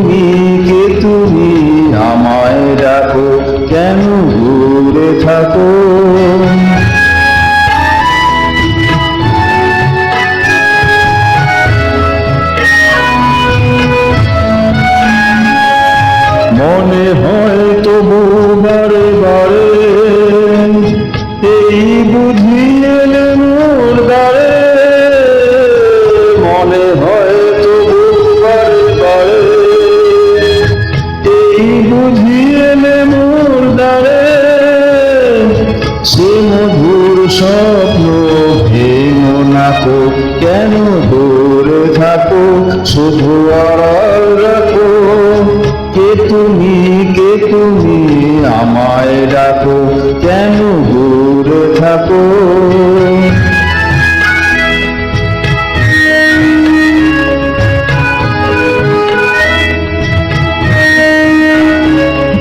তুমি কে তুমি আমায় ডাকো কেন ঘুরে থাকো? কেন দূরে থাকো শুধু আড়াল রাখো। কে তুমি কে তুমি আমায় ডাকো? কেন দূরে থাকো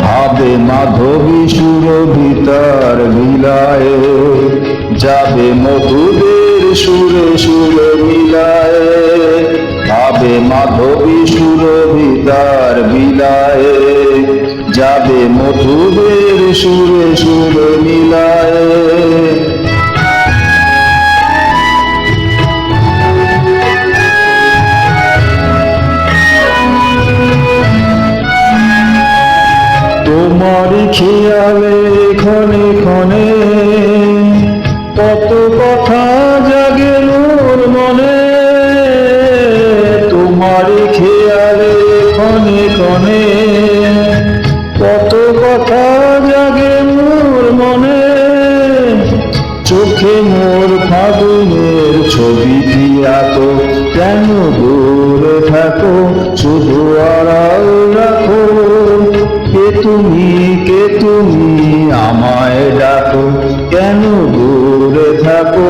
ভাবে মাধবী সুরভিতার বিলায় যাবে মধুদের সুরে সুরে মিলায়। ভাবে মাধবী সুরভিতার বিলায়। যাবে মধুদের সুরে সুরে মিলায়। তোমার খেয়ালে তোমার খেয়ালে ক্ষণে কনে কত কথা জাগে মোর মনে। চোখে মোর ফাগুনের ছবিটি এত কেন দূরে থাকো, শুধু আড়াল রাখো। কে তুমি কে তুমি আমায় ডাকো, কেন দূরে থাকো?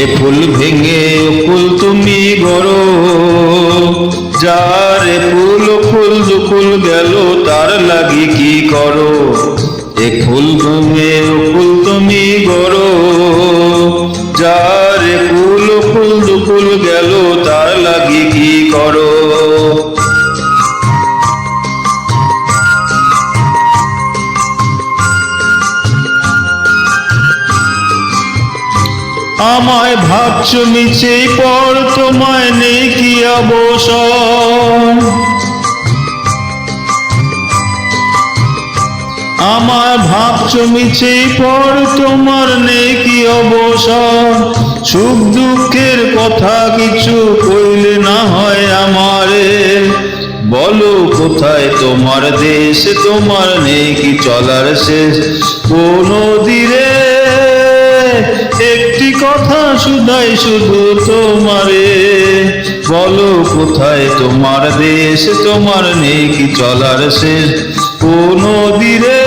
এ ফুল ভেঙে ফুল তুমি গড়ো যার ফুল ফুল দুকুল গেল, তার লাগি কি করো? এ ফুল ভেঙে ফুল তুমি গড়ো যার ফুল ফুল দুকুল গেল, তার লাগি কি করো? আমায় ভাবছ মিছে পর তোমায় নেই কি আমার ভাবছ মিছে পর তোমার নেই কি অবসর? সুখ দুঃখের কথা কিছু কইলে না হয় আমারে। বলো কোথায় তোমার দেশ, তোমার নেই কি চলার শেষ? কোন দিরে একটি কথা শুধাই শুধু তোমারে। বলো কোথায় তোমার দেশ, তোমার নেই কি চলার শেষ? কোনো নদীরে